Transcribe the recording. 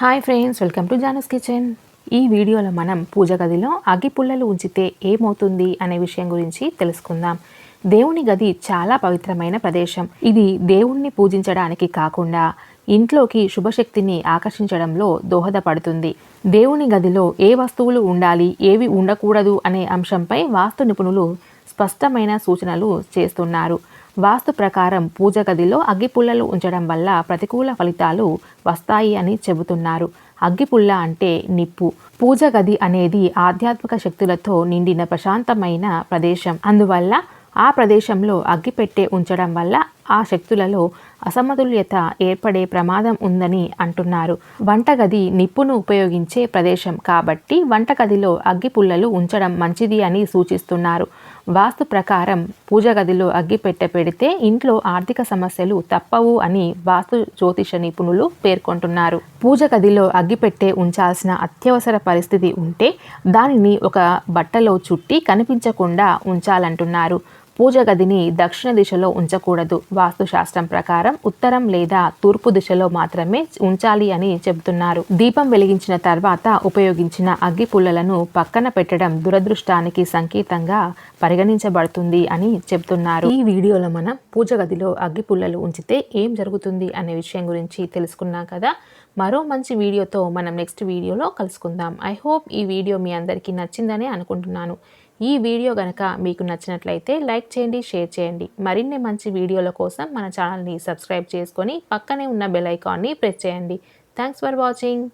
Hi friends welcome to Janas kitchen ఈ వీడియోలో మనం పూజ గదిలో అగ్గి పుల్లలు ఉంచితే ఏమవుతుంది అనే విషయం గురించి తెలుసుకుందాం. దేవుని గది చాలా పవిత్రమైన ప్రదేశం. ఇది దేవుణ్ణి పూజించడానికి కాకుండా ఇంట్లోకి శుభశక్తిని ఆకర్షించడంలో దోహదపడుతుంది. దేవుని గదిలో ఏ వస్తువులు ఉండాలి ఏవి ఉండకూడదు అనే అంశంపై వాస్తు నిపుణులు స్పష్టమైన సూచనలు చేస్తున్నారు. వాస్తు ప్రకారం పూజ గదిలో అగ్గిపుల్లలు ఉంచడం వల్ల ప్రతికూల ఫలితాలు వస్తాయి అని చెబుతున్నారు. అగ్గిపుల్ల అంటే నిప్పు. పూజ గది అనేది ఆధ్యాత్మిక శక్తులతో నిండిన ప్రశాంతమైన ప్రదేశం. అందువల్ల ఆ ప్రదేశంలో అగ్గిపెట్టె ఉంచడం వల్ల ఆ శక్తులలో అసమతుల్యత ఏర్పడే ప్రమాదం ఉందని అంటున్నారు. వంటగది నిప్పును ఉపయోగించే ప్రదేశం కాబట్టి వంటగదిలో అగ్గిపుల్లలు ఉంచడం మంచిది అని సూచిస్తున్నారు. వాస్తు ప్రకారం పూజ గదిలో అగ్గిపెట్టె పెడితే ఇంట్లో ఆర్థిక సమస్యలు తప్పవు అని వాస్తు జ్యోతిష నిపుణులు పేర్కొంటున్నారు. పూజ గదిలో అగ్గిపెట్టె ఉంచాల్సిన అత్యవసర పరిస్థితి ఉంటే దానిని ఒక బట్టలో చుట్టి కనిపించకుండా ఉంచాలంటున్నారు. పూజ గదిని దక్షిణ దిశలో ఉంచకూడదు. వాస్తుశాస్త్రం ప్రకారం ఉత్తరం లేదా తూర్పు దిశలో మాత్రమే ఉంచాలి అని చెబుతున్నారు. దీపం వెలిగించిన తర్వాత ఉపయోగించిన అగ్గి పుల్లలను పక్కన పెట్టడం దురదృష్టానికి సంకేతంగా పరిగణించబడుతుంది అని చెబుతున్నారు. ఈ వీడియోలో మనం పూజ గదిలో అగ్గి పుల్లలు ఉంచితే ఏం జరుగుతుంది అనే విషయం గురించి తెలుసుకున్నాం కదా? మరో మంచి వీడియోతో మనం నెక్స్ట్ వీడియోలో కలుసుకుందాం. ఐ హోప్ ఈ వీడియో మీ అందరికీ నచ్చిందని అనుకుంటున్నాను. ఈ వీడియో కనుక మీకు నచ్చినట్లయితే లైక్ చేయండి షేర్ చేయండి. మరిన్ని మంచి వీడియోల కోసం మన ఛానల్ని సబ్స్క్రైబ్ చేసుకొని పక్కనే ఉన్న బెల్ ఐకాన్ని ప్రెస్ చేయండి. Thanks for watching